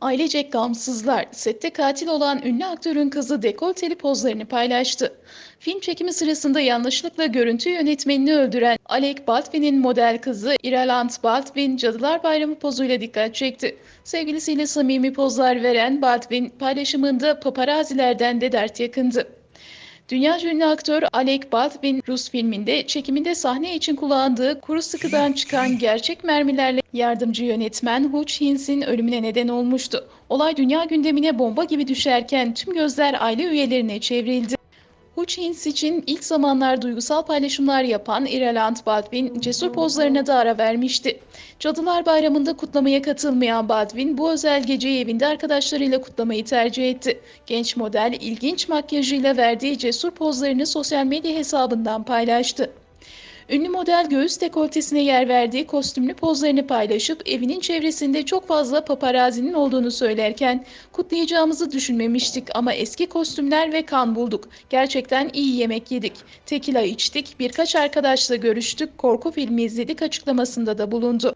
Ailecek gamsızlar, sette katil olan ünlü aktörün kızı dekolteli pozlarını paylaştı. Film çekimi sırasında yanlışlıkla görüntü yönetmenini öldüren Alec Baldwin'in model kızı Ireland Baldwin, Cadılar Bayramı pozuyla dikkat çekti. Sevgilisiyle samimi pozlar veren Baldwin, paylaşımında paparazilerden de dert yakındı. Dünya ünlü aktör Alec Baldwin, Rus filminde çekiminde sahne için kullandığı kuru sıkıdan çıkan gerçek mermilerle yardımcı yönetmen Hutch Hins'in ölümüne neden olmuştu. Olay dünya gündemine bomba gibi düşerken tüm gözler aile üyelerine çevrildi. Hutchins için ilk zamanlar duygusal paylaşımlar yapan Ireland Baldwin cesur pozlarına da ara vermişti. Cadılar Bayramı'nda kutlamaya katılmayan Baldwin bu özel geceyi evinde arkadaşlarıyla kutlamayı tercih etti. Genç model ilginç makyajıyla verdiği cesur pozlarını sosyal medya hesabından paylaştı. Ünlü model göğüs dekoltesine yer verdiği kostümlü pozlarını paylaşıp evinin çevresinde çok fazla paparazinin olduğunu söylerken kutlayacağımızı düşünmemiştik ama eski kostümler ve kan bulduk. Gerçekten iyi yemek yedik. Tekila içtik, birkaç arkadaşla görüştük, korku filmi izledik açıklamasında da bulundu.